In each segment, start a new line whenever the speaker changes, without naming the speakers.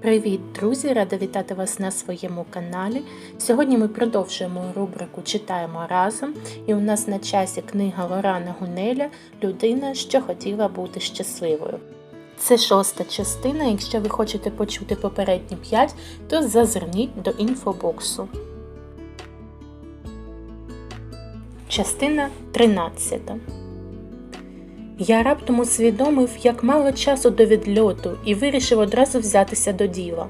Привіт, друзі! Рада вітати вас на своєму каналі. Сьогодні ми продовжуємо рубрику Читаємо разом, і у нас на часі книга Лорана Гунеля Людина, що хотіла бути щасливою. Це шоста частина. Якщо ви хочете почути попередні 5, то зазирніть до інфобоксу. Частина 13 я раптом усвідомив, як мало часу до відльоту, і вирішив одразу взятися до діла.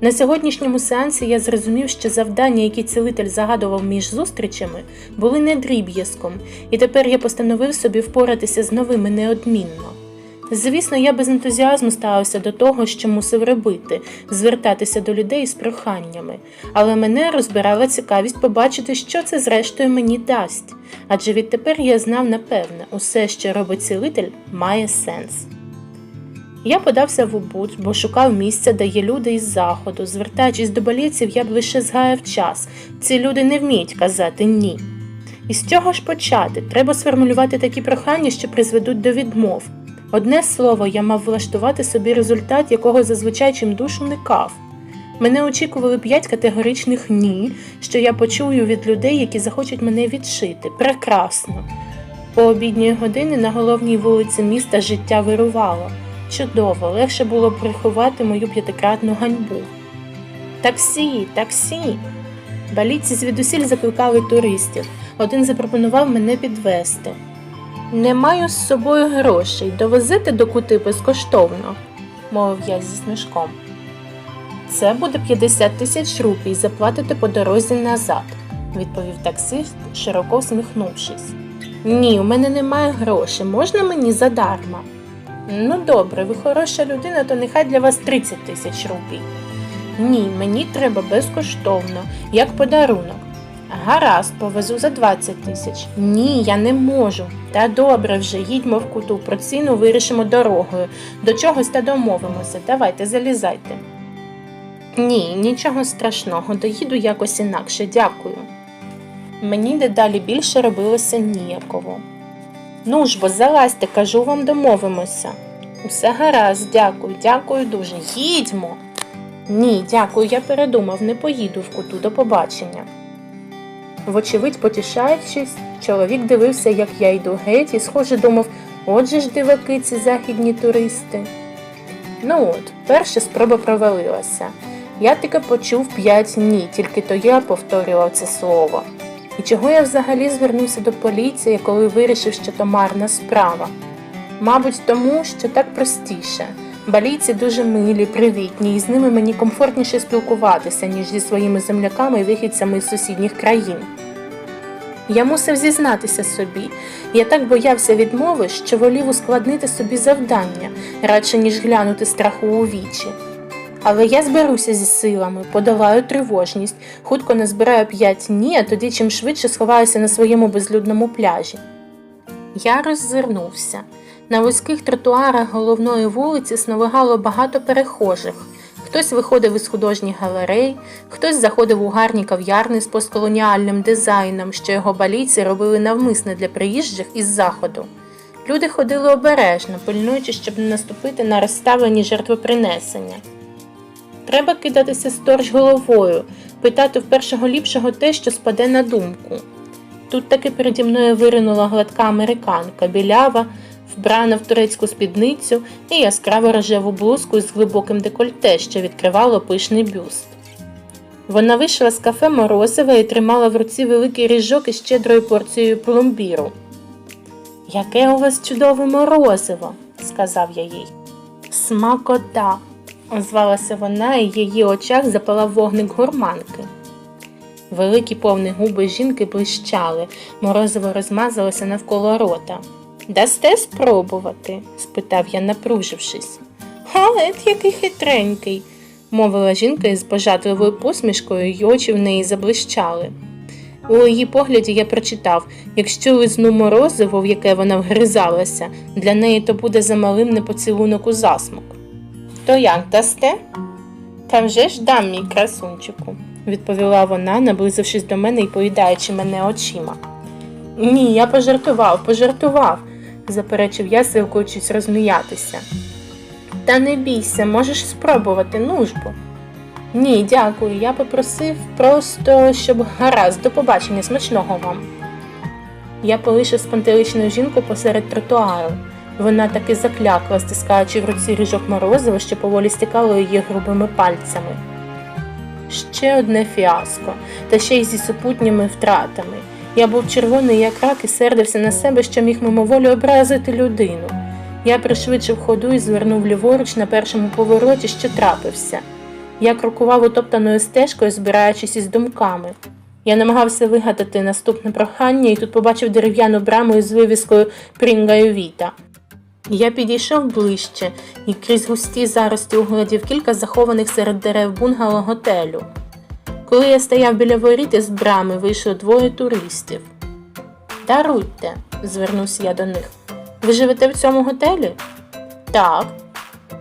На сьогоднішньому сеансі я зрозумів, що завдання, які цілитель загадував між зустрічами, були не дріб'язком, і тепер я постановив собі впоратися з новими неодмінно. Звісно, я без ентузіазму ставився до того, що мусив робити звертатися до людей з проханнями, але мене розбирала цікавість побачити, що це зрештою мені дасть. Адже відтепер я знав напевне, усе, що робить цілитель, має сенс. Я подався в Убуд, бо шукав місця, де є люди із заходу. Звертаючись до балійців, я б лише згаяв час. Ці люди не вміють казати ні. І з цього ж почати треба сформулювати такі прохання, що призведуть до відмов. Одне слово, я мав влаштувати собі результат, якого зазвичай чим душу уникав. Мене очікували п'ять категоричних ні, що я почую від людей, які захочуть мене відшити. Прекрасно. По обідньої години на головній вулиці міста життя вирувало. Чудово, легше було приховати мою п'ятикратну ганьбу. Таксі, таксі. Баліці звідусіль закликали туристів. Один запропонував мене підвести. Не маю з собою грошей, довезете до кути безкоштовно, мовив я зі смішком. Це буде 50 тисяч рупій, заплатите по дорозі назад, відповів таксист, широко всміхнувшись. Ні, у мене немає грошей, можна мені задарма? Ну добре, ви хороша людина, то нехай для вас 30 тисяч рупій. Ні, мені треба безкоштовно, як подарунок. Гаразд, повезу за 20 тисяч. Ні, я не можу. Та добре вже, їдьмо в куту, про ціну вирішимо дорогою. До чогось та домовимося. Давайте, залізайте. Ні, нічого страшного, доїду якось інакше, дякую. Мені дедалі більше робилося ніяково. Ну ж бо залазьте, кажу вам, домовимося. Усе гаразд, дякую, дякую дуже. Їдьмо. Ні, дякую, я передумав, не поїду в куту до побачення. Вочевидь, потішаючись, чоловік дивився, як я йду геть, і, схоже, думав, отже ж диваки ці західні туристи. Ну от, перша спроба провалилася. Я тільки почув п'ять ні, тільки то я повторював це слово. І чого я взагалі звернувся до поліції, коли вирішив, що то марна справа? Мабуть, тому, що так простіше. Балійці дуже милі, привітні, і з ними мені комфортніше спілкуватися, ніж зі своїми земляками і вихідцями з сусідніх країн. Я мусив зізнатися собі. Я так боявся відмови, що волів ускладнити собі завдання, радше ніж глянути страху у вічі. Але я зберуся зі силами, подолаю тривожність, хутко назбираю п'ять ні, а тоді чим швидше сховаюся на своєму безлюдному пляжі. Я роззирнувся. На вузьких тротуарах головної вулиці сновигало багато перехожих. Хтось виходив із художніх галерей, хтось заходив у гарні кав'ярни з постколоніальним дизайном, що його балійці робили навмисне для приїжджих із заходу. Люди ходили обережно, пильнуючи, щоб не наступити на розставлені жертвопринесення. Треба кидатися сторч головою, питати в першого ліпшого те, що спаде на думку. Тут таки переді мною виринула гладка американка, білява, вбрана в турецьку спідницю і яскраво рожеву блузку з глибоким декольте, що відкривало пишний бюст. Вона вийшла з кафе Морозива і тримала в руці великий ріжок із щедрою порцією пломбіру. Яке у вас чудове морозиво, сказав я їй. Смакота, озвалася вона, і в її очах запалав вогник гурманки. Великі повні губи жінки блищали, морозиво розмазалося навколо рота. Дасте спробувати? спитав я, напружившись. Галет, який хитренький, мовила жінка із пожадливою посмішкою, й очі в неї заблищали. У її погляді я прочитав якщо лизну морозиво, в яке вона вгризалася, для неї то буде замалим непоцілунок у засмок. То як дасте? Та вже ж дам мій красунчику, відповіла вона, наблизившись до мене і поїдаючи мене очима. Ні, я пожартував, пожартував, заперечив я, силкуючись розміятися. Та не бійся, можеш спробувати, ну. Ні, дякую. Я попросив просто, щоб гаразд, до побачення, смачного вам. Я полишив спантеличну жінку посеред тротуару. Вона таки заклякла, стискаючи в руці ріжок морозива, що поволі стікало її грубими пальцями. Ще одне фіаско, та ще й зі супутніми втратами. Я був червоний як рак і сердився на себе, що міг мимоволі образити людину. Я пришвидшив ходу і звернув ліворуч на першому повороті, що трапився. Я крокував утоптаною стежкою, збираючись із думками. Я намагався вигадати наступне прохання і тут побачив дерев'яну браму із вивіскою Прінгаю Віта. Я підійшов ближче і крізь густі зарості углядів кілька захованих серед дерев бунгало готелю. Коли я стояв біля воріт із брами, вийшло двоє туристів. Даруйте, звернувся я до них. Ви живете в цьому готелі? Так.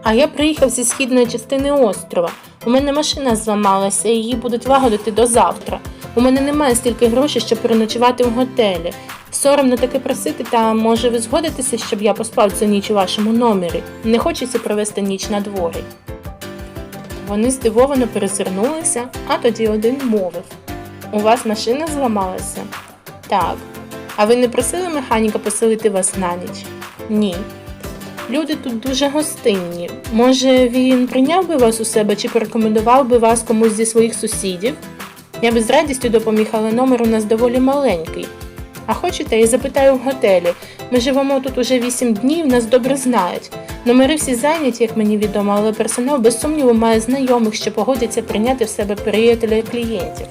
А я приїхав зі східної частини острова. У мене машина зламалася, і її будуть лагодити до завтра. У мене немає стільки грошей, щоб переночувати в готелі. Соромно таки просити, та може ви згодитеся, щоб я поспав цю ніч у вашому номері. Не хочеться провести ніч на дворі. Вони здивовано перезирнулися, а тоді один мовив: У вас машина зламалася? Так. А ви не просили механіка поселити вас на ніч? Ні. Люди тут дуже гостинні. Може, він прийняв би вас у себе чи порекомендував би вас комусь зі своїх сусідів? Я би з радістю допоміг, але номер у нас доволі маленький. А хочете, я запитаю в готелі. Ми живемо тут уже вісім днів, нас добре знають. Номери всі зайняті, як мені відомо, але персонал без сумніву має знайомих, що погодяться прийняти в себе приятеля клієнтів.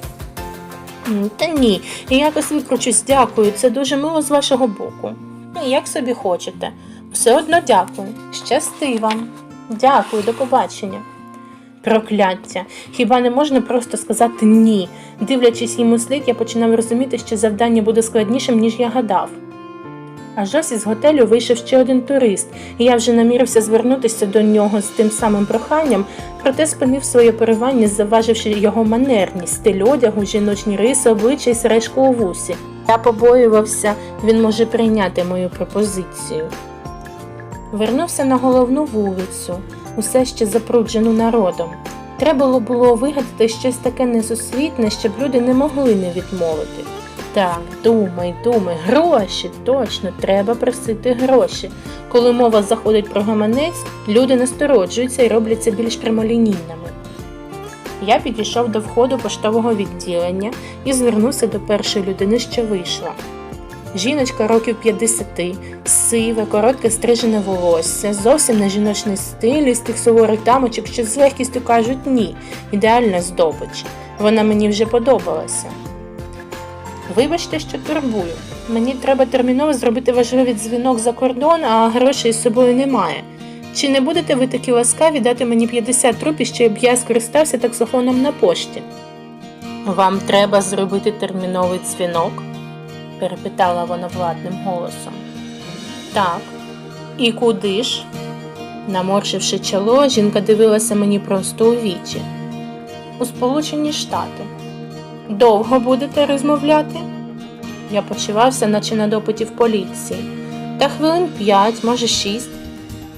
Та ні, я якось викручусь, дякую. Це дуже мило з вашого боку. Як собі хочете. Все одно дякую. Щасти вам. Дякую, до побачення. Прокляття. Хіба не можна просто сказати ні? Дивлячись йому слід, я починав розуміти, що завдання буде складнішим, ніж я гадав. Аж ось із готелю вийшов ще один турист, і я вже намірився звернутися до нього з тим самим проханням, проте спинив своє поривання, завваживши його манерність, стиль одягу, жіночні риси, обличчя і сережку у вусі. Я побоювався, він може прийняти мою пропозицію. Вернувся на головну вулицю, усе ще запруджену народом. Треба було вигадати щось таке несусвітне, щоб люди не могли не відмовити. Так, думай, думай, гроші, точно, треба просити гроші. Коли мова заходить про гаманець, люди настороджуються і робляться більш прямолінійними. Я підійшов до входу поштового відділення і звернувся до першої людини, що вийшла. Жіночка років 50, сиве, коротке стрижене волосся, зовсім не жіночний стиль із тих суворих дамочок, що з легкістю кажуть ні, ідеальна здобич. Вона мені вже подобалася. Вибачте, що турбую. Мені треба терміново зробити важливий дзвінок за кордон, а грошей з собою немає. Чи не будете ви такі ласкаві дати мені 50 рупій, щоб я скористався таксофоном на пошті? Вам треба зробити терміновий дзвінок? перепитала вона владним голосом. Так. І куди ж? Наморшивши чоло, жінка дивилася мені просто у вічі. У Сполучені Штати. Довго будете розмовляти? Я почувався, наче на допиті в поліції. Та хвилин п'ять, може шість.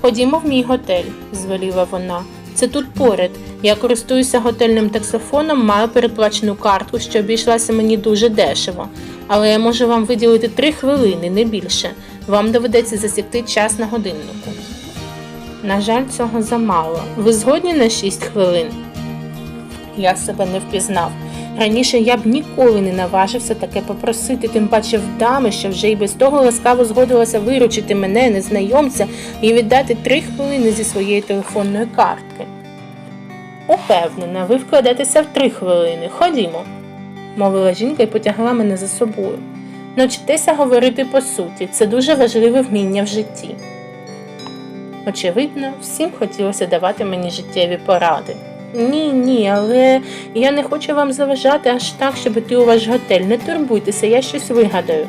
Ходімо в мій готель, звеліла вона. Це тут поряд. Я користуюся готельним таксофоном, маю передплачену картку, що обійшлася мені дуже дешево. Але я можу вам виділити три хвилини, не більше. Вам доведеться засікти час на годиннику. На жаль, цього замало. Ви згодні на шість хвилин? Я себе не впізнав. Раніше я б ніколи не наважився таке попросити, тим паче в дами, що вже й без того ласкаво згодилася виручити мене, незнайомця, і віддати три хвилини зі своєї телефонної картки. Упевнена, ви вкладетеся в три хвилини. Ходімо, мовила жінка і потягла мене за собою. Навчитеся говорити по суті, це дуже важливе вміння в житті. Очевидно, всім хотілося давати мені життєві поради. Ні, ні, але я не хочу вам заважати аж так, щоб іти у ваш готель. Не турбуйтеся, я щось вигадаю.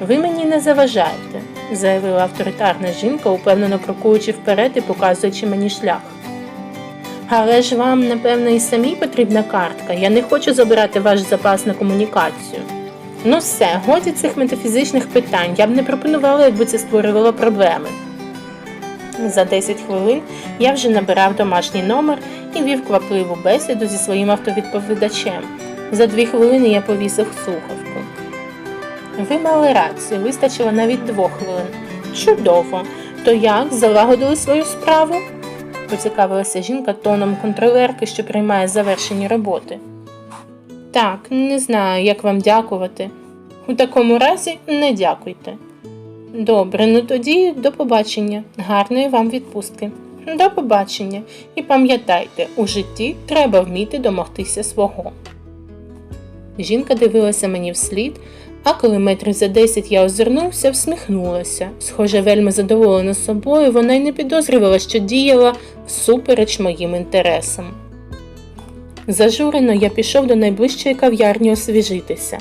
Ви мені не заважаєте, заявила авторитарна жінка, упевнено крокуючи вперед і показуючи мені шлях. Але ж вам, напевно, і самій потрібна картка. Я не хочу забирати ваш запас на комунікацію. Ну все, годі цих метафізичних питань. Я б не пропонувала, якби це створювало проблеми. За 10 хвилин я вже набирав домашній номер і вів квапливу бесіду зі своїм автовідповідачем. За дві хвилини я повісив слухавку. Ви мали рацію, вистачило навіть двох хвилин. Чудово! То як залагодили свою справу? поцікавилася жінка тоном контролерки, що приймає завершені роботи. Так, не знаю, як вам дякувати. У такому разі не дякуйте. Добре, ну тоді до побачення. Гарної вам відпустки. До побачення. І пам'ятайте, у житті треба вміти домогтися свого. Жінка дивилася мені вслід, а коли метрів за десять я озирнувся, всміхнулася. Схоже, вельми задоволена собою, вона й не підозрювала, що діяла всупереч моїм інтересам. Зажурено я пішов до найближчої кав'ярні освіжитися.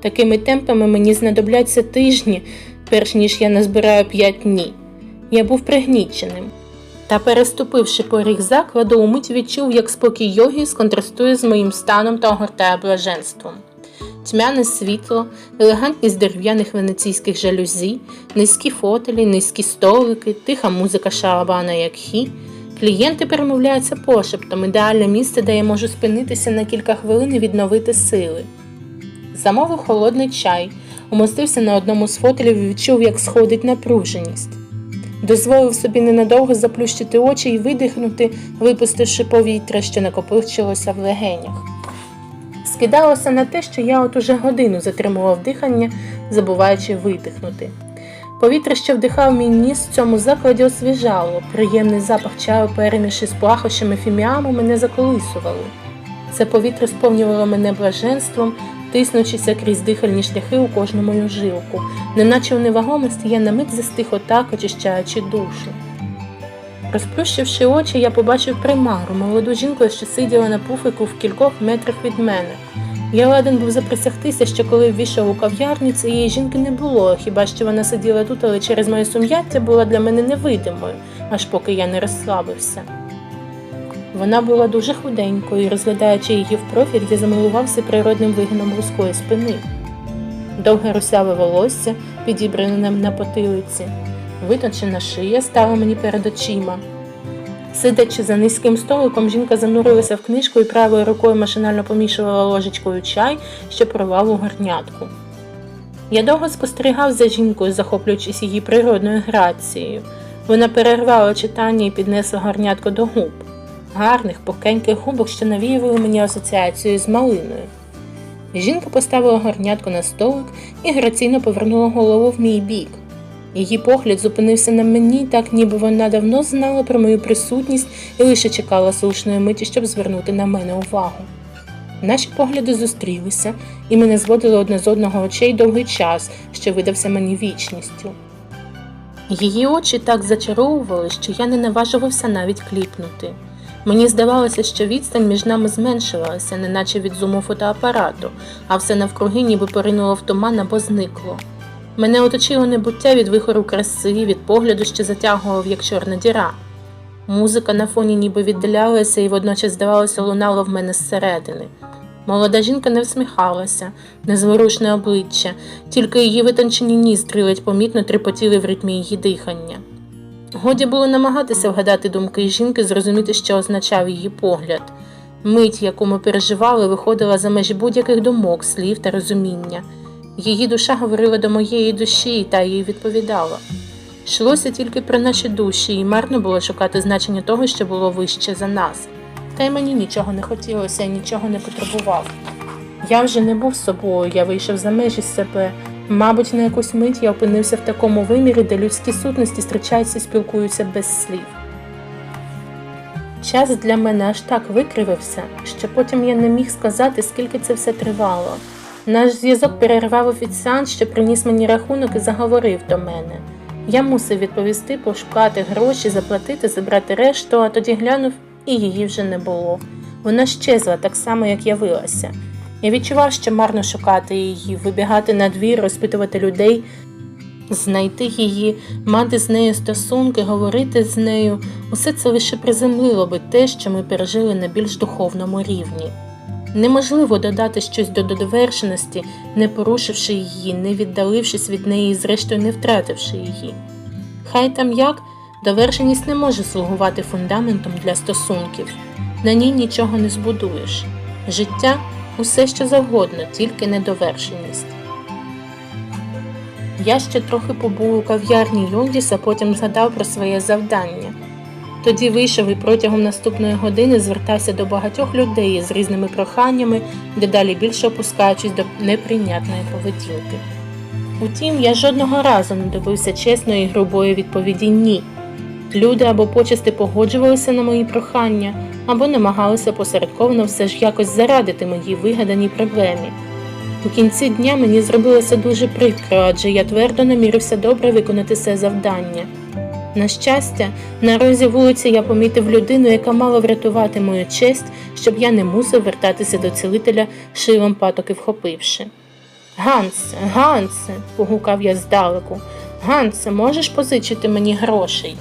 Такими темпами мені знадобляться тижні, перш ніж я назбираю п'ять дні. Я був пригніченим. Та, переступивши поріг закладу, умить відчув, як спокій йоги сконтрастує з моїм станом та огортає блаженством. Тьмяне світло, елегантність дерев'яних венеційських жалюзі, низькі фотелі, низькі столики, тиха музика шалабана як хі. Клієнти перемовляються пошептом, ідеальне місце, де я можу спинитися на кілька хвилин і відновити сили. Замовив холодний чай, умостився на одному з фотелів і відчув, як сходить напруженість. Дозволив собі ненадовго заплющити очі і видихнути, випустивши повітря, що накопичилося в легенях. Скидалося на те, що я от уже годину затримував дихання, забуваючи видихнути. Повітря, що вдихав мій ніс в цьому закладі, освіжало, приємний запах чаю, переміші з пахощами фіміаму, мене заколисували. Це повітря сповнювало мене блаженством, тиснучися крізь дихальні шляхи у кожну мою жилку, неначе у невагомості я на мить застиг отак, очищаючи душу. Розплющивши очі, я побачив примару, молоду жінку, що сиділа на пуфику в кількох метрах від мене. Я ладен був заприсягтися, що коли ввійшов у кав'ярню, цієї жінки не було, хіба що вона сиділа тут, але через моє сум'яття була для мене невидимою, аж поки я не розслабився. Вона була дуже худенькою, і, розглядаючи її в профіль, я замилувався природним вигином вузької спини. Довге русяве волосся, підібране на потилиці, витончена шия стала мені перед очима. Сидячи за низьким столиком, жінка занурилася в книжку і правою рукою машинально помішувала ложечкою чай, що провав у горнятку. Я довго спостерігав за жінкою, захоплюючись її природною грацією. Вона перервала читання і піднесла горнятку до губ, гарних, пухкеньких губок, що навіювали мені асоціацію з малиною. Жінка поставила горнятку на столик і граційно повернула голову в мій бік. Її погляд зупинився на мені, так ніби вона давно знала про мою присутність і лише чекала слушної миті, щоб звернути на мене увагу. Наші погляди зустрілися, і ми не зводили одне з одного очей довгий час, що видався мені вічністю. Її очі так зачаровували, що я не наважувався навіть кліпнути. Мені здавалося, що відстань між нами зменшилася, неначе від зуму фотоапарату, а все навкруги ніби поринуло в туман або зникло. Мене оточило небуття від вихору краси, від погляду, що затягував, як чорна діра. Музика на фоні ніби віддалялася і водночас, здавалося, лунала в мене зсередини. Молода жінка не всміхалася, незворушне обличчя, тільки її витончені ніздри ледь помітно трепотіли в ритмі її дихання. Годі було намагатися вгадати думки жінки, зрозуміти, що означав її погляд. Мить, яку ми переживали, виходила за межі будь-яких думок, слів та розуміння. Її душа говорила до моєї душі, та їй відповідала. Йшлося тільки про наші душі, і марно було шукати значення того, що було вище за нас. Та й мені нічого не хотілося і нічого не потребував. Я вже не був собою, я вийшов за межі себе. Мабуть, на якусь мить я опинився в такому вимірі, де людські сутності зустрічаються і спілкуються без слів. Час для мене аж так викривився, що потім я не міг сказати, скільки це все тривало. Наш зв'язок перервав офіціант, що приніс мені рахунок і заговорив до мене. Я мусив відповісти, пошукати гроші, заплатити, забрати решту, а тоді глянув, і її вже не було. Вона щезла так само, як явилася. Я відчував, що марно шукати її, вибігати на двір, розпитувати людей, знайти її, мати з нею стосунки, говорити з нею. Усе це лише приземлило би те, що ми пережили на більш духовному рівні. Неможливо додати щось до довершеності, не порушивши її, не віддалившись від неї і зрештою не втративши її. Хай там як, Довершеність не може слугувати фундаментом для стосунків, на ній нічого не збудуєш. Життя усе що завгодно, тільки недовершеність. Я ще трохи побув у кав'ярні Юндіс, а потім згадав про своє завдання. Тоді вийшов і протягом наступної години звертався до багатьох людей з різними проханнями, дедалі більше опускаючись до неприйнятної поведінки. Утім, я жодного разу не добився чесної і грубої відповіді ні. Люди або почасти погоджувалися на мої прохання, або намагалися посередковано все ж якось зарадити моїй вигаданій проблемі. У кінці дня мені зробилося дуже прикро, адже я твердо намірився добре виконати це завдання. На щастя, на розі вулиці я помітив людину, яка мала врятувати мою честь, щоб я не мусив вертатися до цілителя шилом патоки вхопивши. Гансе, Гансе, погукав я здалеку. Гансе, можеш позичити мені грошей?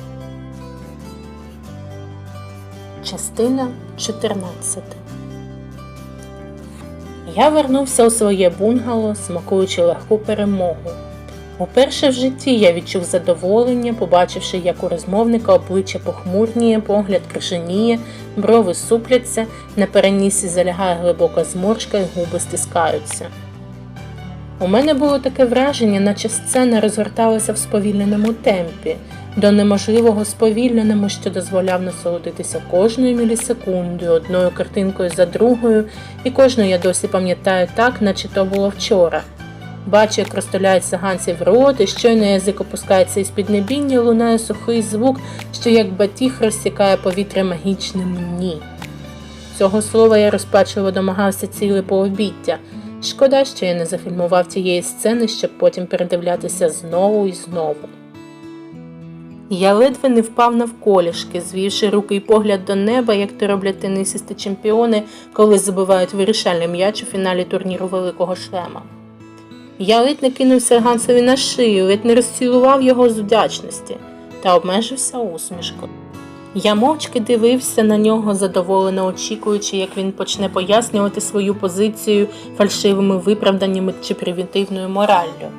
Частина 14 Я вернувся у своє бунгало, смакуючи легку перемогу. Уперше в житті я відчув задоволення, побачивши, як у розмовника обличчя похмурніє, погляд крижаніє, брови супляться, на перенісі залягає глибока зморшка і губи стискаються. У мене було таке враження, наче сцена розгорталася в сповільненому темпі, до неможливого сповільненому, що дозволяв насолодитися кожною мілісекундою, одною картинкою за другою, і кожну я досі пам'ятаю так, наче то було вчора. Бачу, як розтуляється Гансів рот, і щойно язик опускається із піднебіння, лунає сухий звук, що як батіг розсікає повітря магічним ні. Цього слова я розпачливо домагався ціле пообіття. Шкода, що я не зафільмував цієї сцени, щоб потім передивлятися знову і знову. Я ледве не впав навколішки, звівши руки й погляд до неба, як то роблять тенісисти чемпіони, коли забивають вирішальний м'яч у фіналі турніру Великого Шлема. Я ледь не кинувся Гансові на шию, ледь не розцілував його з вдячності та обмежився усмішкою. Я мовчки дивився на нього, задоволено очікуючи, як він почне пояснювати свою позицію фальшивими виправданнями чи примітивною мораллю.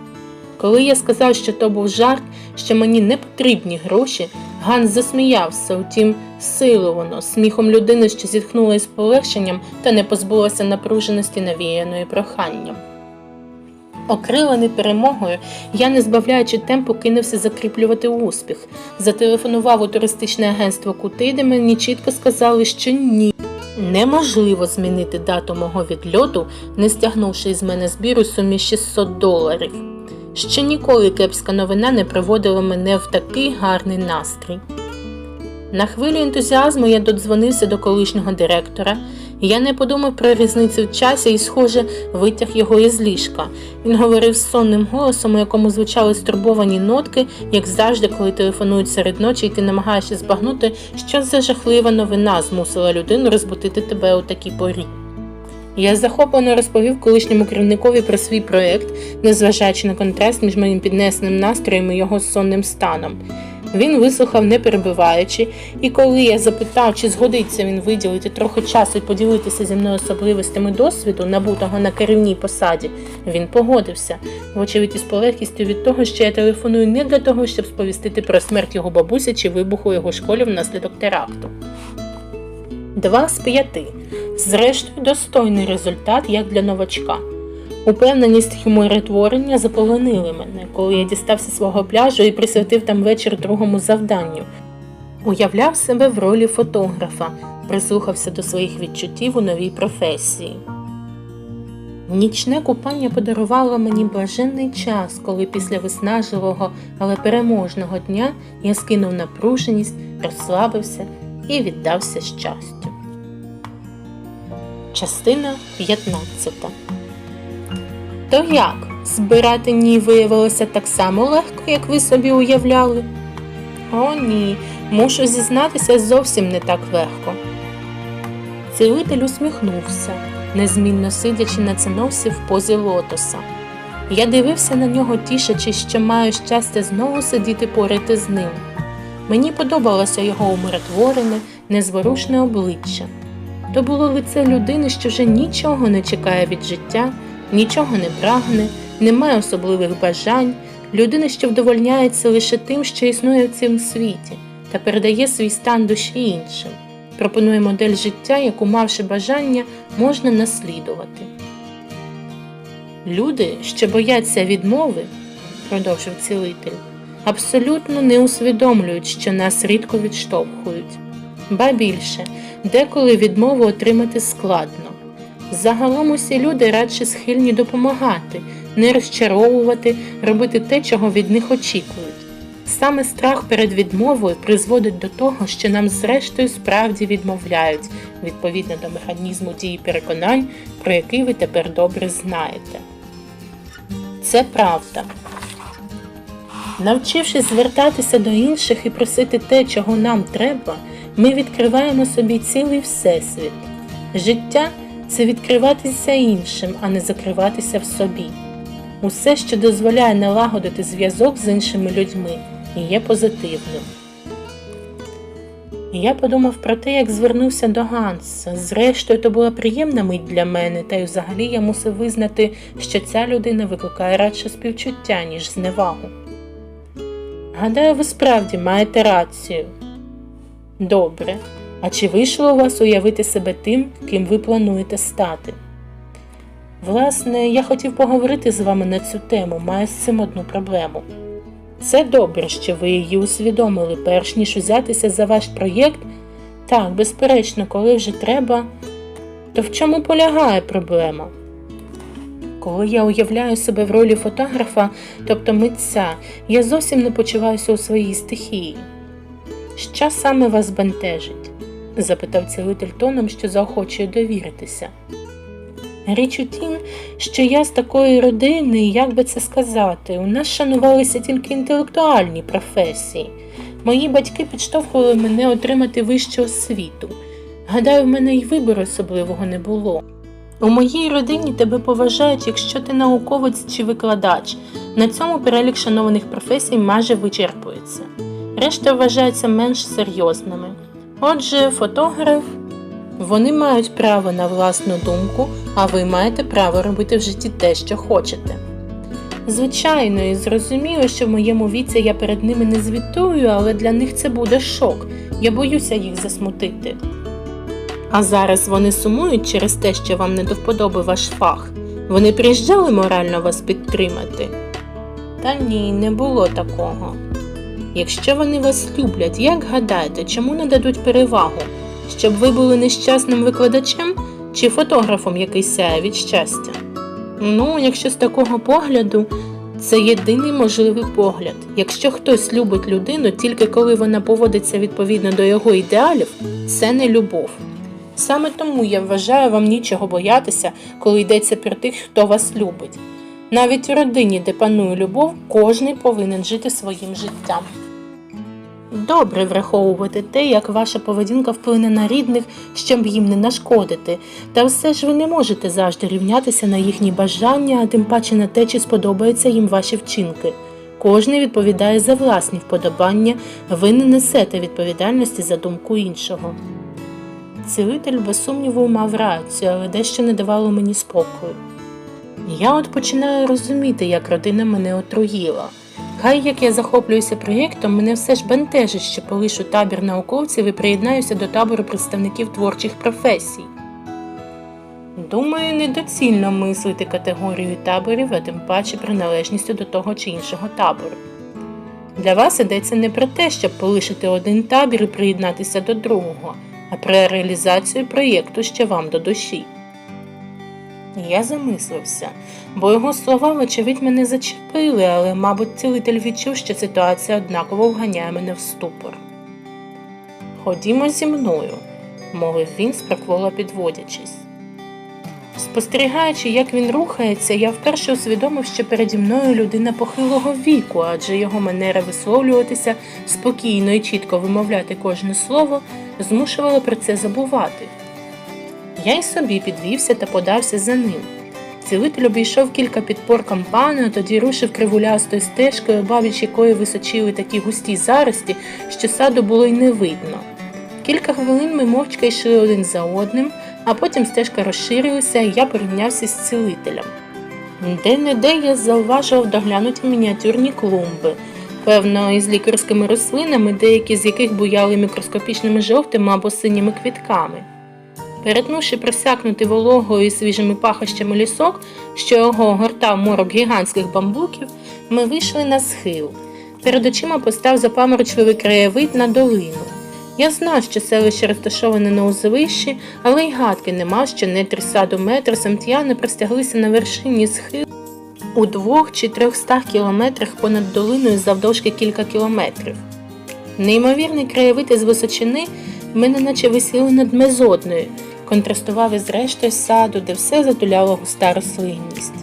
Коли я сказав, що то був жарт, що мені не потрібні гроші, Ганс засміявся, утім, силовано, сміхом людини, що зітхнула із полегшенням та не позбулася напруженості навіяної проханням. Окрилений перемогою, я, не збавляючи темпу, кинувся закріплювати успіх. Зателефонував у туристичне агентство Кути, де мені чітко сказали, що ні. Неможливо змінити дату мого відльоту, не стягнувши із мене збір у сумі 600 доларів. Ще ніколи кепська новина не приводила мене в такий гарний настрій. На хвилю ентузіазму я додзвонився до колишнього директора. Я не подумав про різницю в часі і, схоже, витяг його із ліжка. Він говорив сонним голосом, у якому звучали стурбовані нотки, як завжди, коли телефонують серед ночі, і ти намагаєшся збагнути, що за жахлива новина змусила людину розбудити тебе у такій порі. Я захоплено розповів колишньому керівникові про свій проєкт, незважаючи на контраст між моїм піднесеним настроєм і його сонним станом. Він вислухав, не перебиваючи, і коли я запитав, чи згодиться він виділити трохи часу і поділитися зі мною особливостями досвіду, набутого на керівній посаді, він погодився, вочевидь із полегкістю від того, що я телефоную не для того, щоб сповістити про смерть його бабусі чи вибуху у його школі внаслідок теракту. Два з п'яти. Зрештою, достойний результат як для новачка. Упевненість й миротворення заполонили мене, коли я дістався свого пляжу і присвятив там вечір другому завданню. Уявляв себе в ролі фотографа, прислухався до своїх відчуттів у новій професії. Нічне купання подарувало мені блаженний час, коли після виснажливого, але переможного дня я скинув напруженість, розслабився і віддався щастю. Частина 15 То як? Збирати ні виявилося так само легко, як ви собі уявляли? О, ні, мушу зізнатися зовсім не так легко. Цілитель усміхнувся, незмінно сидячи на циновці в позі лотоса. Я дивився на нього, тішачись, що маю щастя знову сидіти поряд із ним. Мені подобалося його умиротворене, незворушне обличчя. То було лице людини, що вже нічого не чекає від життя, нічого не прагне, не має особливих бажань, людини, що вдовольняється лише тим, що існує в цьому світі. та передає свій стан душі іншим. Пропонує модель життя, яку, мавши бажання, можна наслідувати. Люди, що бояться відмови, продовжив цілитель, абсолютно не усвідомлюють, що нас рідко відштовхують. Ба більше, деколи відмову отримати складно. Загалом усі люди радше схильні допомагати, не розчаровувати, робити те, чого від них очікують. Саме страх перед відмовою призводить до того, що нам зрештою справді відмовляють, відповідно до механізму дії переконань, про який ви тепер добре знаєте. Це правда. Навчившись звертатися до інших і просити те, чого нам треба, ми відкриваємо собі цілий всесвіт. Життя це відкриватися іншим, а не закриватися в собі. Усе, що дозволяє налагодити зв'язок з іншими людьми, є позитивним. Я подумав про те, як звернувся до Ганса. Зрештою, то була приємна мить для мене, та й взагалі я мусив визнати, що ця людина викликає радше співчуття, ніж зневагу. Гадаю, ви справді маєте рацію. Добре. А чи вийшло у вас уявити себе тим, ким ви плануєте стати? Власне, я хотів поговорити з вами на цю тему, маю з цим одну проблему. Це добре, що ви її усвідомили, перш ніж узятися за ваш проєкт. Так, безперечно, коли вже треба, то в чому полягає проблема? Коли я уявляю себе в ролі фотографа, тобто митця, я зовсім не почуваюся у своїй стихії. Що саме вас бентежить? Запитав цілитель тоном, що заохочує довіритися. Річ у тім, що я з такої родини, як би це сказати, у нас шанувалися тільки інтелектуальні професії. Мої батьки підштовхували мене отримати вищу освіту. Гадаю, в мене й вибору особливого не було. У моїй родині тебе поважають, якщо ти науковець чи викладач. На цьому перелік шанованих професій майже вичерпується. Решта вважаються менш серйозними. Отже, фотограф. Вони мають право на власну думку, а ви маєте право робити в житті те, що хочете. Звичайно, і зрозуміло, що в моєму віці я перед ними не звітую, але для них це буде шок. Я боюся їх засмутити. А зараз вони сумують через те, що вам не до вподоби ваш фах. Вони приїжджали морально вас підтримати? Та ні, не було такого. Якщо вони вас люблять, як гадаєте, чому не дадуть перевагу? Щоб ви були нещасним викладачем чи фотографом, який сяє від щастя? Ну, якщо з такого погляду, це єдиний можливий погляд. Якщо хтось любить людину тільки коли вона поводиться відповідно до його ідеалів, це не любов. Саме тому я вважаю вам нічого боятися, коли йдеться про тих, хто вас любить. Навіть у родині, де панує любов, кожний повинен жити своїм життям. Добре враховувати те, як ваша поведінка вплине на рідних, щоб їм не нашкодити, та все ж ви не можете завжди рівнятися на їхні бажання, а тим паче на те, чи сподобаються їм ваші вчинки. Кожний відповідає за власні вподобання, ви не несете відповідальності за думку іншого. Цілитель, без сумніву, мав рацію, але дещо не давало мені спокою. Я от починаю розуміти, як родина мене отруїла. Хай як я захоплююся проєктом, мене все ж бентежить, що полишу табір науковців і приєднаюся до табору представників творчих професій. Думаю, недоцільно мислити категорію таборів, а тим паче приналежністю до того чи іншого табору. Для вас йдеться не про те, щоб полишити один табір і приєднатися до другого, а про реалізацію проєкту, що вам до душі. Я замислився, бо його слова, вочевидь, мене зачепили, але, мабуть, цілитель відчув, що ситуація однаково вганяє мене в ступор. Ходімо зі мною, мовив він, спроквола підводячись. Спостерігаючи, як він рухається, я вперше усвідомив, що переді мною людина похилого віку, адже його манера висловлюватися, спокійно і чітко вимовляти кожне слово, змушувала про це забувати. Я й собі підвівся та подався за ним. Цілитель обійшов кілька підпор кампану, тоді рушив кривулястою стежкою, обабіч якої височили такі густі зарості, що саду було й не видно. Кілька хвилин ми мовчки йшли один за одним, а потім стежка розширилася, і я порівнявся з цілителем. Де-не-де я зауважував доглянуті мініатюрні клумби, певно, із лікарськими рослинами, деякі з яких буяли мікроскопічними жовтими або синіми квітками. Перетнувши просякнутий вологою і свіжими пахощами лісок, що його гортав морок гігантських бамбуків, ми вийшли на схил. Перед очима постав запаморочливий краєвид на долину. Я знав, що селище розташоване на узвищі, але й гадки не мав, що нетрі саду метр самтіяни простяглися на вершині схилу у двох чи трьохстах кілометрах понад долиною завдовжки кілька кілометрів. Неймовірний краєвид із височини мене наче висіли над мезодною, контрастував із рештою саду, де все затуляла густа рослинність.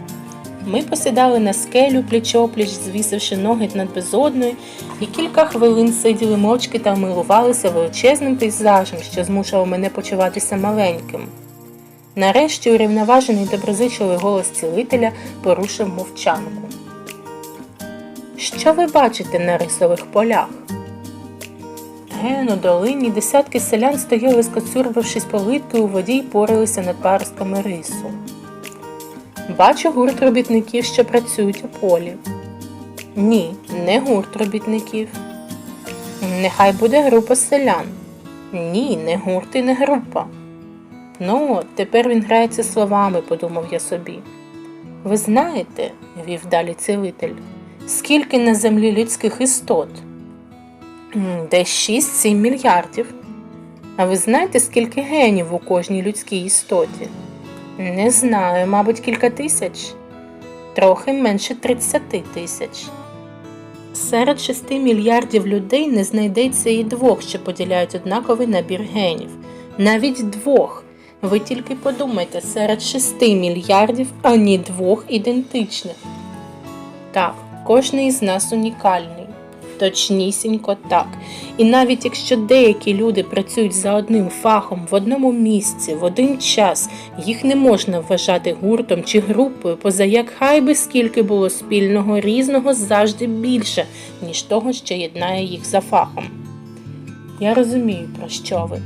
Ми посідали на скелю пліч-опліч, звісивши ноги над безодною, і кілька хвилин сиділи мовчки та милувалися величезним пейзажем, що змушував мене почуватися маленьким. Нарешті урівноважений доброзичливий голос цілителя порушив мовчанку. Що ви бачите на рисових полях? Ген у долині десятки селян стояли, скоцюрбившись повидки у воді й поралися над паростками рису. Бачу гурт робітників, що працюють у полі. Ні, не гурт робітників. Нехай буде група селян. Ні, не гурт і не група. Ну, тепер він грається словами, подумав я собі. Ви знаєте, вів далі цілитель, скільки на землі людських істот? Десь 6-7 мільярдів. А ви знаєте, скільки генів у кожній людській істоті? Не знаю, мабуть, кілька тисяч, трохи менше 30 тисяч. Серед 6 мільярдів людей не знайдеться і двох, що поділяють однаковий набір генів. Навіть двох. Ви тільки подумайте, серед 6 мільярдів ані двох ідентичних. Так, кожний із нас унікальний. Точнісінько так. І навіть якщо деякі люди працюють за одним фахом в одному місці в один час, їх не можна вважати гуртом чи групою, поза як хай би скільки було спільного різного завжди більше, ніж того, що єднає їх за фахом. Я розумію, про що ви.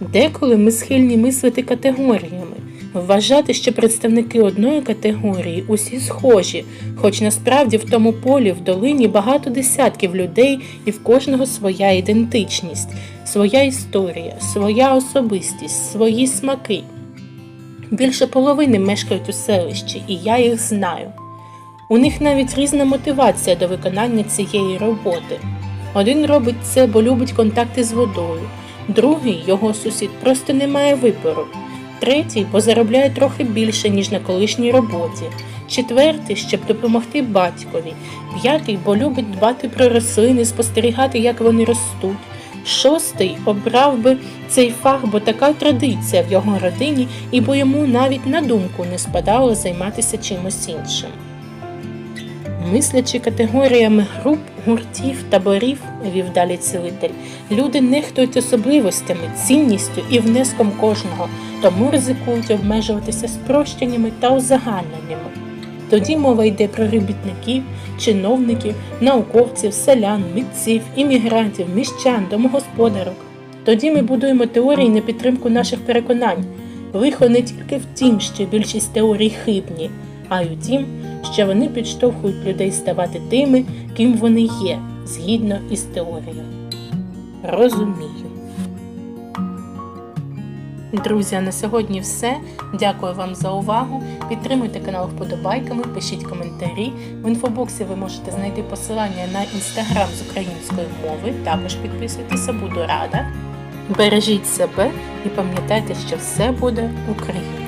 Деколи ми схильні мислити категоріями, вважати, що представники одної категорії усі схожі, хоч насправді в тому полі в долині багато десятків людей і в кожного своя ідентичність, своя історія, своя особистість, свої смаки. Більше половини мешкають у селищі, і я їх знаю. У них навіть різна мотивація до виконання цієї роботи. Один робить це, бо любить контакти з водою, другий його сусід просто не має вибору. Третій, бо заробляє трохи більше, ніж на колишній роботі. Четвертий, щоб допомогти батькові. П'ятий, бо любить дбати про рослини, спостерігати, як вони ростуть. Шостий обрав би цей фах, бо така традиція в його родині, і бо йому навіть на думку не спадало займатися чимось іншим. Мислячи категоріями груп, гуртів, таборів, вів далі цілитель, люди нехтують особливостями, цінністю і внеском кожного, тому ризикують обмежуватися спрощеннями та узагальненнями. Тоді мова йде про робітників, чиновників, науковців, селян, митців, іммігрантів, міщан, домогосподарок. Тоді ми будуємо теорії на підтримку наших переконань. Лихо не тільки в тім, що більшість теорій хибні, а й у тім, що вони підштовхують людей ставати тими, ким вони є, згідно із теорією. Розумію. Друзі, а на сьогодні все. Дякую вам за увагу. Підтримуйте канал вподобайками, пишіть коментарі. В інфобоксі ви можете знайти посилання на інстаграм з української мови. Також підписуйтеся, буду рада. Бережіть себе і пам'ятайте, що все буде Україна!